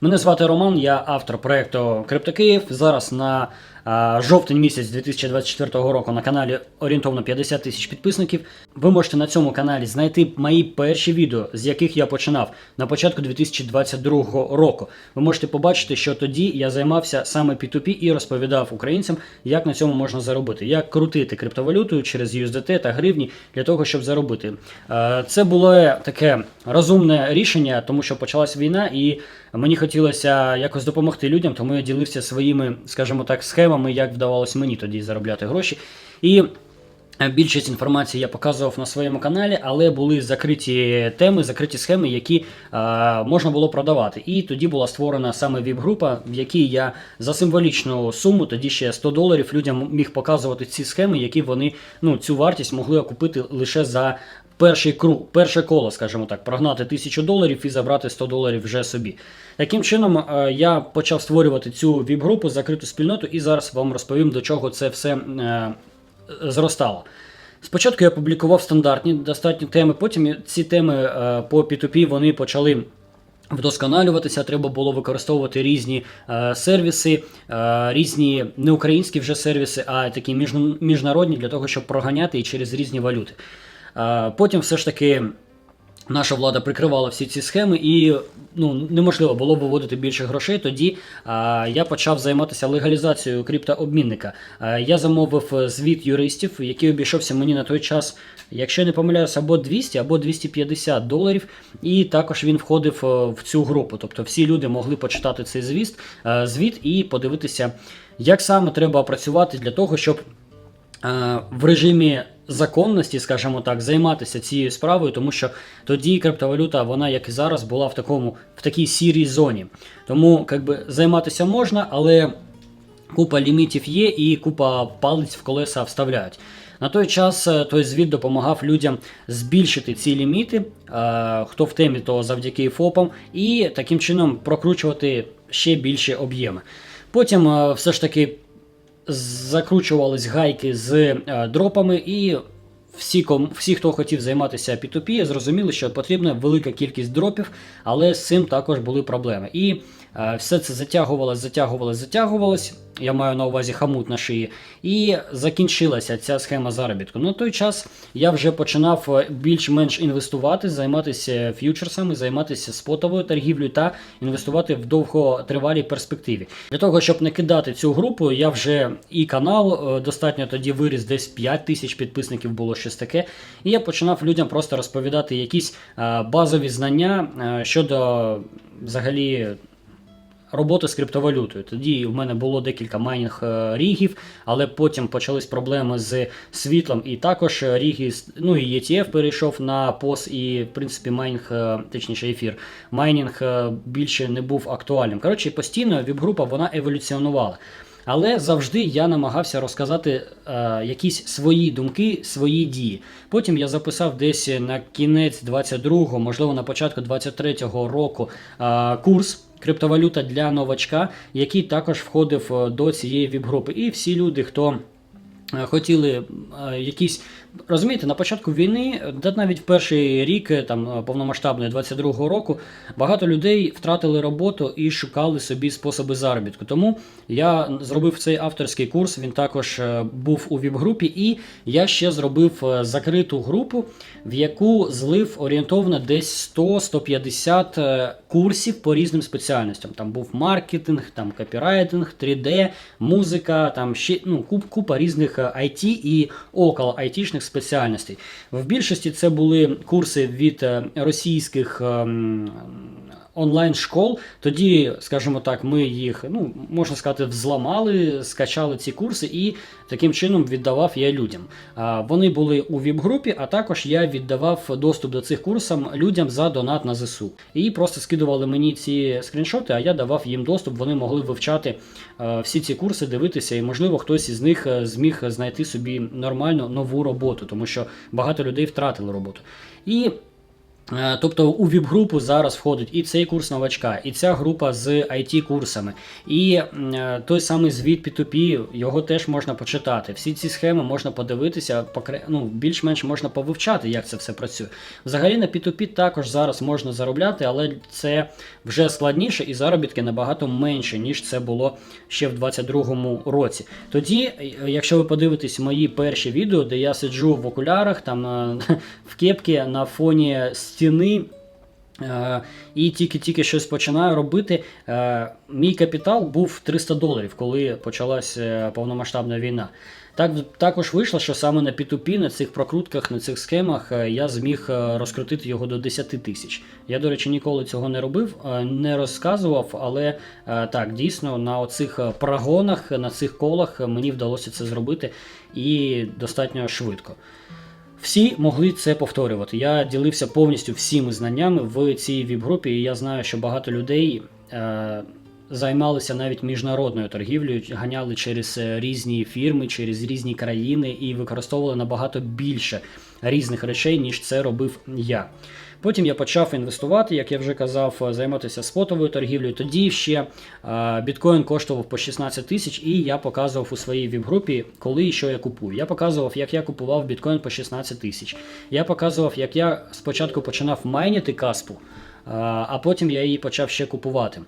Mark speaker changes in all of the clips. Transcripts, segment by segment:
Speaker 1: Мене звати Роман, я автор проекту Криптокиїв. Зараз на жовтень місяць 2024 року на каналі орієнтовно 50 тисяч підписників. Ви можете на цьому каналі знайти мої перші відео, з яких я починав на початку 2022 року. Ви можете побачити, що тоді я займався саме P2P і розповідав українцям, як на цьому можна заробити, як крутити криптовалютою через USDT та гривні для того, щоб заробити. Е, Це було таке розумне рішення, тому що почалась війна, і мені хотілося якось допомогти людям, тому я ділився своїми, скажімо так, схемами, як вдавалося мені тоді заробляти гроші. І е, Більшість інформації я показував на своєму каналі, але були закриті теми, закриті схеми, які е, можна було продавати. І тоді була створена саме віп-група, в якій я за символічну суму, тоді ще 100 доларів, людям міг показувати ці схеми, які вони ну, цю вартість могли окупити лише за перший круг, перше коло, скажімо так, прогнати тисячу доларів і забрати 100 доларів вже собі. Таким чином, е, я почав створювати цю віп-групу, закриту спільноту, і зараз вам розповім, до чого це все е, зростало. Спочатку я публікував стандартні достатні теми, потім ці теми е, по P2P вони почали вдосконалюватися. Треба було використовувати різні е, сервіси, е, різні не українські вже сервіси, а такі міжн- міжнародні для того, щоб проганяти і через різні валюти. Е, потім все ж таки. Наша влада прикривала всі ці схеми, і ну неможливо було виводити більше грошей. Тоді а, я почав займатися легалізацією криптообмінника. А, я замовив е, звіт юристів, який обійшовся мені на той час, якщо я не помиляюся, або 200, або 250 доларів. І також він входив е, в цю групу. Тобто всі люди могли почитати цей звіт, е, звіт і подивитися, як саме треба працювати для того, щоб е, в режимі законності, скажімо так, займатися цією справою, тому що тоді криптовалюта, вона як і зараз, була в такому в такій сірій зоні. Тому якби займатися можна, але купа лімітів є і купа палиць в колеса вставляють. На той час е, той звіт допомагав людям збільшити ці ліміти, е, хто в темі, то завдяки ФОПам, і таким чином прокручувати ще більші об'єми. Потім е, все ж таки закручувались гайки з е, дропами, і всі, ком- всі, хто хотів займатися P2P, зрозуміли, що потрібна велика кількість дропів, але з цим також були проблеми. І все це затягувалось, затягувалось, затягувалось. Я маю на увазі хамут на шиї. І закінчилася ця схема заробітку. На той час я вже починав е, більш-менш інвестувати, займатися ф'ючерсами, займатися спотовою торгівлею та інвестувати в довготривалій перспективі. Для того, щоб не кидати цю групу, я вже і канал е, достатньо тоді виріс, десь 5 тисяч підписників було щось таке. І я починав людям просто розповідати якісь е, базові знання е, щодо взагалі роботи з криптовалютою. Тоді в мене було декілька майнінг е, рігів, але потім почались проблеми з світлом, і також е, ріги, ну і ETF перейшов на POS, і в принципі майнінг, е, точніше ефір, майнінг більше не був актуальним. Коротше, постійно віп-група вона еволюціонувала. Але завжди я намагався розказати е, якісь свої думки, свої дії. Потім я записав десь на кінець 22-го, можливо, на початку 23-го року е, курс. Криптовалюта для новачка, який також входив е, до цієї віп-групи. І всі люди, хто е, хотіли е, якісь. Розумієте, на початку війни, е, та навіть в перший рік е, там е, повномасштабної 22-го року, багато людей втратили роботу і шукали собі способи заробітку. Тому я зробив цей авторський курс. Він також е, був у віп-групі, і я ще зробив закриту групу, в яку злив орієнтовно десь 100-150 е, курсів по різним спеціальностям. Там був маркетинг, там копірайтинг, 3D, музика, там ще ну, куп, купа різних IT і около айтішних спеціальностей. В більшості це були курси від е, російських. Онлайн-школ. Тоді, скажімо так, ми їх, ну можна сказати, взламали, скачали ці курси і таким чином віддавав я людям. А, Вони були у ВІП-групі, а також я віддавав доступ до цих курсів людям за донат на ЗСУ. І просто скидували мені ці скріншоти, а я давав їм доступ. Вони могли вивчати всі ці курси, дивитися, і можливо хтось із них е, зміг знайти собі нормальну нову роботу, тому що багато людей втратили роботу. І Тобто у ВІП-групу зараз входить і цей курс новачка, і ця група з IT-курсами, і е, той самий звіт P2P, його теж можна почитати. Всі ці схеми можна подивитися, ну, більш-менш можна повивчати, як це все працює. Взагалі на P2P також зараз можна заробляти, але це вже складніше і заробітки набагато менше, ніж це було ще в 2022 році. Тоді, е, якщо ви подивитесь мої перші відео, де я сиджу в окулярах, там е, в кепці на фоні стіни. е, І тільки-тільки щось починаю робити. Е, Мій капітал був 300 доларів, коли почалась е, повномасштабна війна. Так також вийшло, що саме на P2P, на цих прокрутках, на цих схемах я зміг розкрутити його до 10 тисяч. Я, до речі, ніколи цього не робив, не розказував, але так, дійсно на оцих прогонах, на цих колах мені вдалося це зробити і достатньо швидко. Всі могли це повторювати. Я ділився повністю всіми знаннями в цій віп-групі, і я знаю, що багато людей е, займалися навіть міжнародною торгівлею, ганяли через е, різні фірми, через різні країни і використовували набагато більше різних речей, ніж це робив я. Потім я почав інвестувати, як я вже казав, е, займатися спотовою торгівлею. Тоді ще е, біткоін коштував по 16 тисяч, і я показував у своїй віп-групі, коли і що я купую. Я показував, як я купував біткоін по 16 тисяч. Я показував, як я спочатку починав майнити каспу, е, а потім я її почав ще купувати.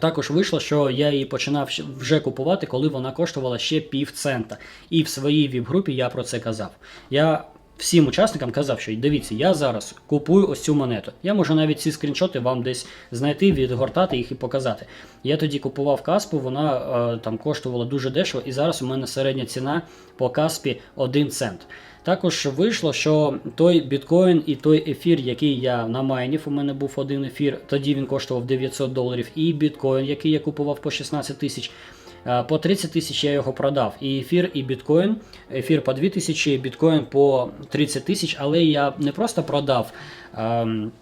Speaker 1: Також вийшло, що я її починав вже купувати, коли вона коштувала ще пів цента. І в своїй віп-групі я про це казав. Я всім учасникам казав, що дивіться, я зараз купую ось цю монету. Я можу навіть ці скріншоти вам десь знайти, відгортати їх і показати. Я тоді купував каспу, вона е, там коштувала дуже дешево, і зараз у мене середня ціна по каспі 1 цент. Також вийшло, що той біткоін і той ефір, який я намайнів, у мене був один ефір, тоді він коштував 900 доларів, і біткоін, який я купував по 16 тисяч. Е, По 30 тисяч я його продав. І ефір, і біткоін. Ефір по 2 тисячі, біткоін по 30 тисяч, але я не просто продав. ем,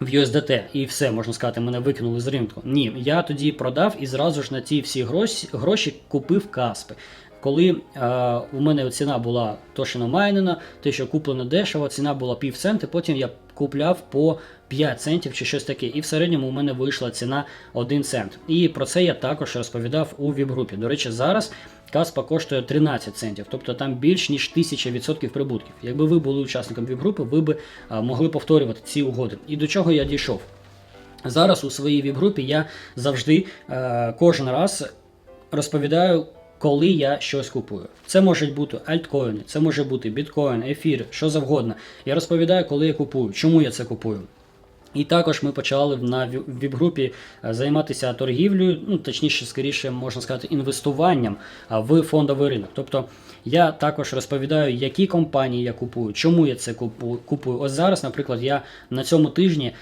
Speaker 1: в USDT і все, можна сказати, мене викинули з ринку. Ні, я тоді продав і зразу ж на ті всі гроші, гроші купив каспи. Коли е, у мене ціна була то, що намайнена, те, що куплено дешево, ціна була пів цента, потім я купляв по 5 центів чи щось таке. І в середньому у мене вийшла ціна 1 цент. І про це я також розповідав у віп-групі. До речі, зараз Каспа коштує 13 центів, тобто там більш ніж 1000% прибутків. Якби ви були учасником віп-групи, ви б е, могли повторювати ці угоди. І до чого я дійшов? Зараз у своїй віп-групі я завжди е, кожен раз розповідаю, коли я щось купую. Це можуть бути альткоїни, це може бути біткоін, ефір, що завгодно. Я розповідаю, коли я купую, чому я це купую. І також ми почали на ві- віп-групі е, займатися торгівлею, ну точніше, скоріше можна сказати, інвестуванням в фондовий ринок. Тобто я також розповідаю, які компанії я купую, чому я це купую. Ось зараз, наприклад, я на цьому тижні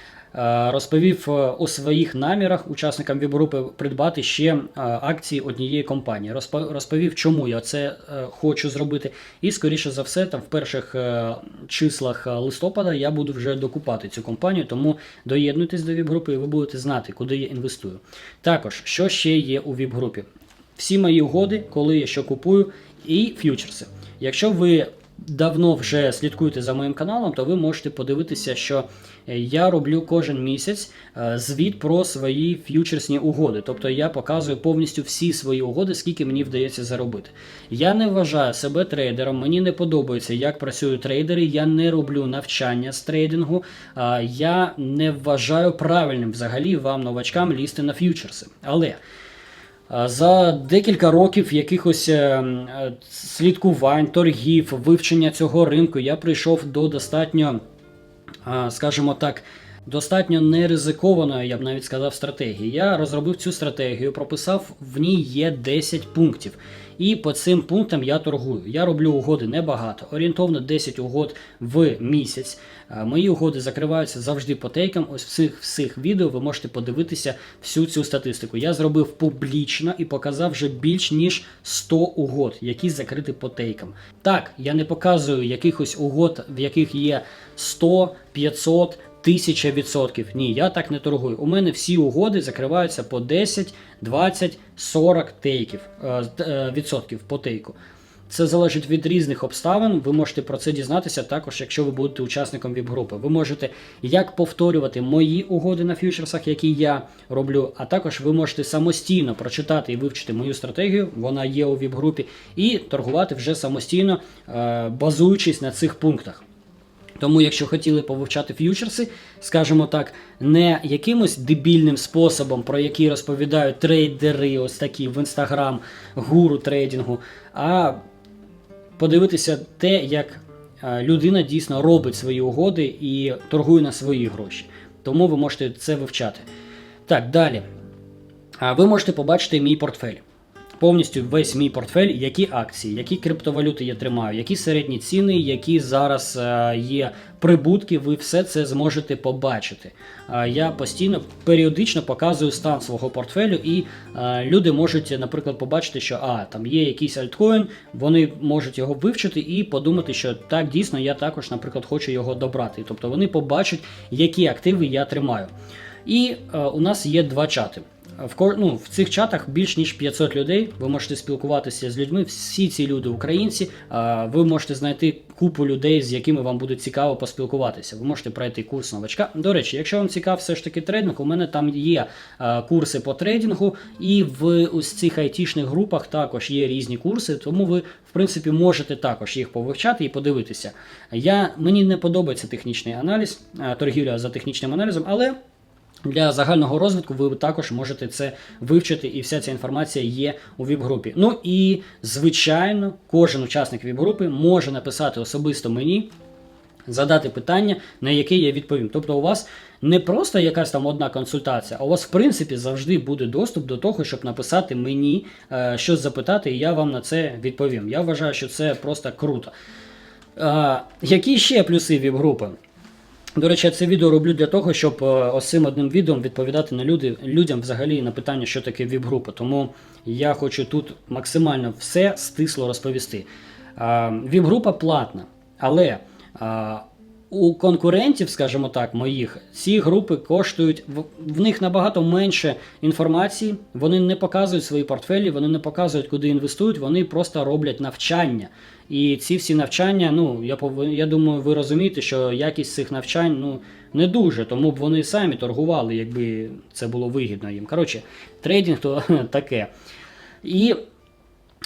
Speaker 1: розповів е, у своїх намірах учасникам віп-групи придбати ще е, акції однієї компанії. Розпо- Розповів, чому я це е, хочу зробити. І скоріше за все, там в перших е, числах е, листопада я буду вже докупати цю компанію, тому доєднуйтесь до віп-групи і ви будете знати, куди я інвестую. Також, що ще є у віп-групі? Всі мої угоди, коли я що купую, і ф'ючерси. Якщо ви давно вже слідкуєте за моїм каналом, то ви можете подивитися, що е, я роблю кожен місяць е, звіт про свої ф'ючерсні угоди. Тобто я показую повністю всі свої угоди, скільки мені вдається заробити. Я не вважаю себе трейдером, мені не подобається, як працюють трейдери. Я не роблю навчання з трейдингу. Я не вважаю правильним взагалі вам, новачкам, лізти на ф'ючерси. Але. За декілька років якихось е, е, слідкувань, торгів, вивчення цього ринку я прийшов до достатньо, скажімо так, достатньо неризикованої, я б навіть сказав, стратегії. Я розробив цю стратегію, прописав в ній є 10 пунктів. І по цим пунктам я торгую. Я роблю угоди небагато, орієнтовно 10 угод в місяць. Мої угоди закриваються завжди по тейкам. Ось в цих всіх відео ви можете подивитися всю цю статистику. Я зробив публічно і показав вже більш ніж 100 угод, які закриті по тейкам. Так, я не показую якихось угод, в яких є 100, 500, 1000 відсотків. Ні, я так не торгую. У мене всі угоди закриваються по 10, 20, 40 тейків, е, е, відсотків по тейку. це залежить від різних обставин. Ви можете про це дізнатися також, якщо ви будете учасником ВІП-групи. Ви можете як повторювати мої угоди на фьючерсах, які я роблю, а також ви можете самостійно прочитати і вивчити мою стратегію. Вона є у ВІП-групі, і торгувати вже самостійно, е, базуючись на цих пунктах. Тому, якщо хотіли повивчати ф'ючерси, скажімо так, не якимось дебільним способом, про який розповідають трейдери, ось такі в інстаграм, гуру трейдингу, а подивитися те, як е, людина дійсно робить свої угоди і торгує на свої гроші. Тому ви можете це вивчати. Так, далі. Ви можете побачити мій портфель. Повністю весь мій портфель, які акції, які криптовалюти я тримаю, які середні ціни, які зараз е, є прибутки, ви все це зможете побачити. Е, Я постійно періодично показую стан свого портфелю, і е, люди можуть, наприклад, побачити, що а там є якийсь альткоін, вони можуть його вивчити і подумати, що так дійсно я також, наприклад, хочу його добрати. Тобто вони побачать, які активи я тримаю. І е, у нас є два чати. В ко- ну, в цих чатах більш ніж 500 людей. Ви можете спілкуватися з людьми. Всі ці люди українці. Ви можете знайти купу людей, з якими вам буде цікаво поспілкуватися. Ви можете пройти курс новачка. До речі, якщо вам цікав все ж таки трейдинг, у мене там є курси по трейдингу, і в ось цих айтішних групах також є різні курси, тому ви. В принципі, можете також їх повивчати і подивитися. Я, мені не подобається технічний аналіз, торгівля за технічним аналізом, але для загального розвитку ви також можете це вивчити, і вся ця інформація є у ВІП-групі. Ну і звичайно, кожен учасник ВІП-групи може написати особисто мені. Задати питання, на яке я відповім. Тобто, у вас не просто якась там одна консультація, а у вас, в принципі, завжди буде доступ до того, щоб написати мені е, щось запитати, і я вам на це відповім. Я вважаю, що це просто круто. Е, які ще плюси ВІП-групи? До речі, я це відео роблю для того, щоб е, ось одним відео відповідати на люди, людям взагалі на питання, що таке ВІП-група. Тому я хочу тут максимально все стисло розповісти. А, ВІП-група платна, але а, у конкурентів, скажімо так, моїх, ці групи коштують в, них набагато менше інформації. Вони не показують свої портфелі, вони не показують, куди інвестують, вони просто роблять навчання. І ці всі навчання, ну я повин, я думаю, ви розумієте, що якість цих навчань ну не дуже, тому б вони самі торгували, якби це було вигідно їм. Коротше, трейдинг то таке. І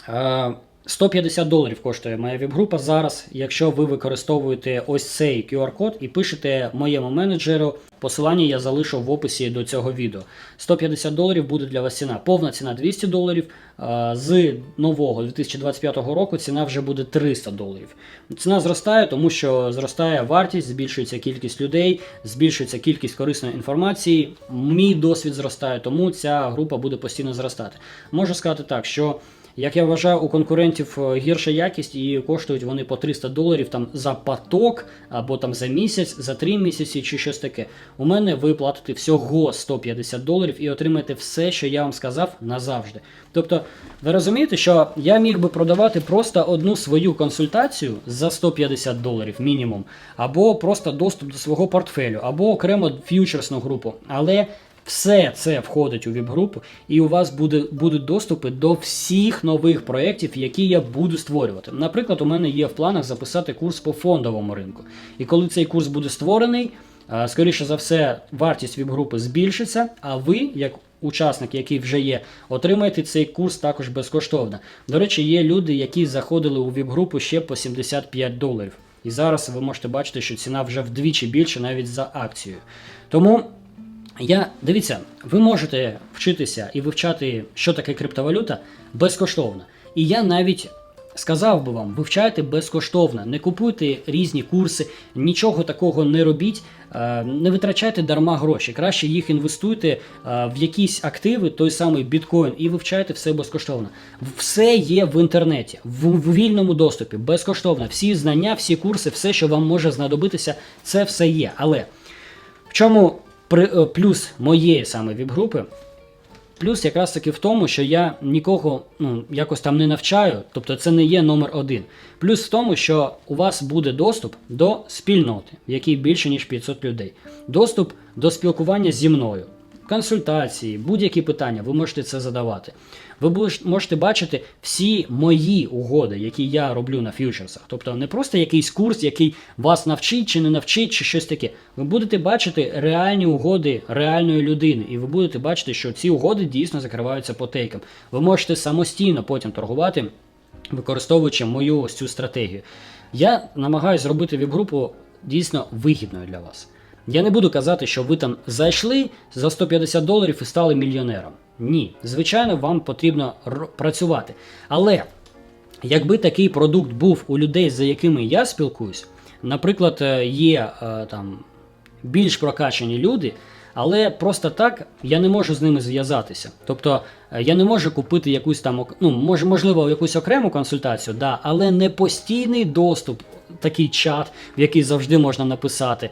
Speaker 1: е, 150 доларів коштує моя віп-група зараз, якщо ви використовуєте ось цей QR-код і пишете моєму менеджеру. Посилання я залишу в описі до цього відео. 150 доларів буде для вас ціна. Повна ціна 200 доларів. З нового 2025 року ціна вже буде 300 доларів. Ціна зростає, тому що зростає вартість, збільшується кількість людей, збільшується кількість корисної інформації. Мій досвід зростає, тому ця група буде постійно зростати. Можу сказати так, що. Як я вважаю, у конкурентів е, гірша якість і коштують вони по 300 доларів там за поток або там за місяць, за 3 місяці чи щось таке. У мене ви платите всього 150 доларів і отримаєте все, що я вам сказав назавжди. Тобто, ви розумієте, що я міг би продавати просто одну свою консультацію за 150 доларів мінімум, або просто доступ до свого портфелю, або окремо ф'ючерсну групу. Але все це входить у віп-групу, і у вас буде, будуть доступи до всіх нових проєктів, які я буду створювати. Наприклад, у мене є в планах записати курс по фондовому ринку. І коли цей курс буде створений, скоріше за все, вартість віп-групи збільшиться, а ви, як учасник, який вже є, отримаєте цей курс також безкоштовно. До речі, є люди, які заходили у віп-групу ще по 75 доларів. І зараз ви можете бачити, що ціна вже вдвічі більше навіть за акцією. Тому. Я дивіться, ви можете вчитися і вивчати, що таке криптовалюта безкоштовно. І я навіть сказав би вам, вивчайте безкоштовно, не купуйте різні курси, нічого такого не робіть, е, не витрачайте дарма гроші. Краще їх інвестуйте е, в якісь активи, той самий біткоін, і вивчайте все безкоштовно. Все є в інтернеті, в, в вільному доступі, безкоштовно. Всі знання, всі курси, все, що вам може знадобитися, це все є. Але в чому при, е, плюс моєї саме віп-групи, плюс якраз таки в тому, що я нікого ну, якось там не навчаю, тобто це не є номер один. Плюс в тому, що у вас буде доступ до спільноти, в якій більше ніж 500 людей, доступ до спілкування зі мною. Консультації, будь-які питання, ви можете це задавати. Ви можете бачити всі мої угоди, які я роблю на фьючерсах. Тобто не просто якийсь курс, який вас навчить чи не навчить, чи щось таке. Ви будете бачити реальні угоди реальної людини, і ви будете бачити, що ці угоди дійсно закриваються по тейкам. Ви можете самостійно потім торгувати, використовуючи мою ось цю стратегію. Я намагаюся зробити віп-групу дійсно вигідною для вас. Я не буду казати, що ви там зайшли за 150 доларів і стали мільйонером. Ні, звичайно, вам потрібно працювати. Але якби такий продукт був у людей, за якими я спілкуюсь, наприклад, е, є е, там більш прокачані люди, але просто так я не можу з ними зв'язатися. Тобто е, я не можу купити якусь там ну, мож, можливо, якусь окрему консультацію, да, але не постійний доступ, такий чат, в який завжди можна написати.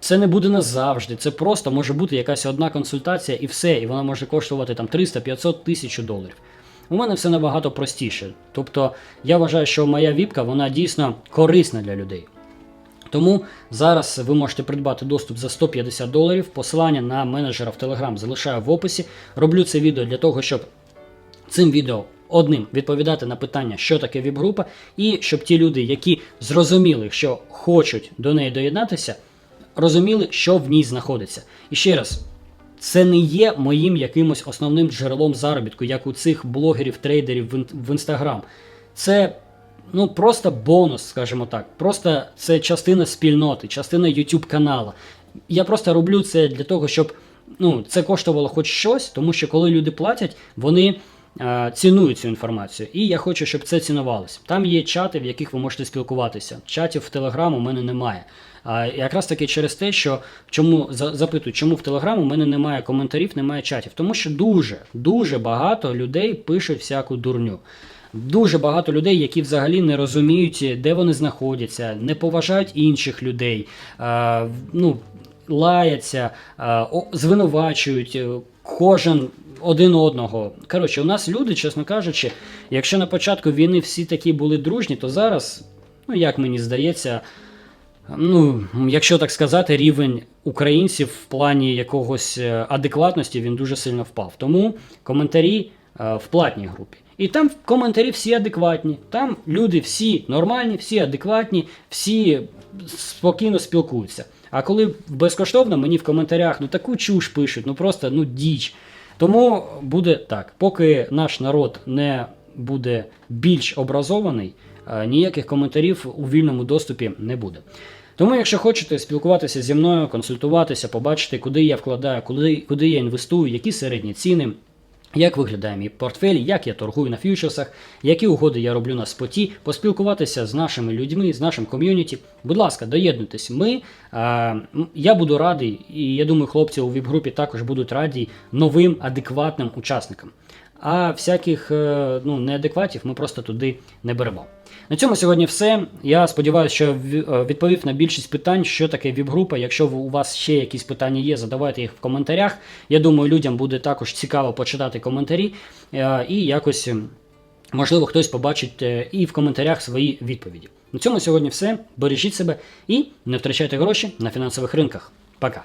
Speaker 1: Це не буде назавжди. Це просто може бути якась одна консультація і все, і вона може коштувати там 300, 500, 1000 доларів. У мене все набагато простіше. Тобто я вважаю, що моя віпка вона дійсно корисна для людей. Тому зараз ви можете придбати доступ за 150 доларів. Посилання на менеджера в Telegram залишаю в описі. Роблю це відео для того, щоб цим відео одним відповідати на питання, що таке віп-група, і щоб ті люди, які зрозуміли, що хочуть до неї доєднатися, розуміли, що в ній знаходиться. І ще раз. Це не є моїм якимось основним джерелом заробітку, як у цих блогерів, трейдерів в ін- інстаграм. Це ну просто бонус, скажімо так. Просто це частина спільноти, частина YouTube канала. Я просто роблю це для того, щоб ну, це коштувало хоч щось, тому що коли люди платять, вони е, цінують цю інформацію. І я хочу, щоб це цінувалося. Там є чати, в яких ви можете спілкуватися. Чатів в Телеграм у мене немає. А якраз таки через те, що чому за- запитують, чому в Телеграм у мене немає коментарів, немає чатів. Тому що дуже, дуже багато людей пишуть всяку дурню. Дуже багато людей, які взагалі не розуміють, де вони знаходяться, не поважають інших людей, е, ну, лаяться, е, звинувачують кожен один одного. Коротше, у нас люди, чесно кажучи, якщо на початку війни всі такі були дружні, то зараз, ну як мені здається, Ну, якщо так сказати, рівень українців в плані якогось е, адекватності він дуже сильно впав. Тому коментарі е, в платній групі. І там коментарі всі адекватні. Там люди всі нормальні, всі адекватні, всі спокійно спілкуються. А коли безкоштовно, мені в коментарях ну таку чуш пишуть, ну просто ну діч. Тому буде так, поки наш народ не буде більш образований, е, ніяких коментарів у вільному доступі не буде. Тому, якщо хочете спілкуватися зі мною, консультуватися, побачити, куди я вкладаю, куди, куди я інвестую, які середні ціни, як виглядає мій портфель, як я торгую на фьючерсах, які угоди я роблю на споті, поспілкуватися з нашими людьми, з нашим ком'юніті. Будь ласка, доєднуйтесь. Ми, е, я буду радий, і я думаю, хлопці у віп-групі також будуть раді новим адекватним учасникам. А всяких е, ну, неадекватів ми просто туди не беремо. На цьому сьогодні все. Я сподіваюся, що е, відповів на більшість питань, що таке віп-група. Якщо у вас ще якісь питання є, задавайте їх в коментарях. Я думаю, людям буде також цікаво почитати коментарі е, і якось. ем, Можливо, хтось побачить і в коментарях свої відповіді. На цьому сьогодні все. Бережіть себе і не втрачайте гроші на фінансових ринках. Пока.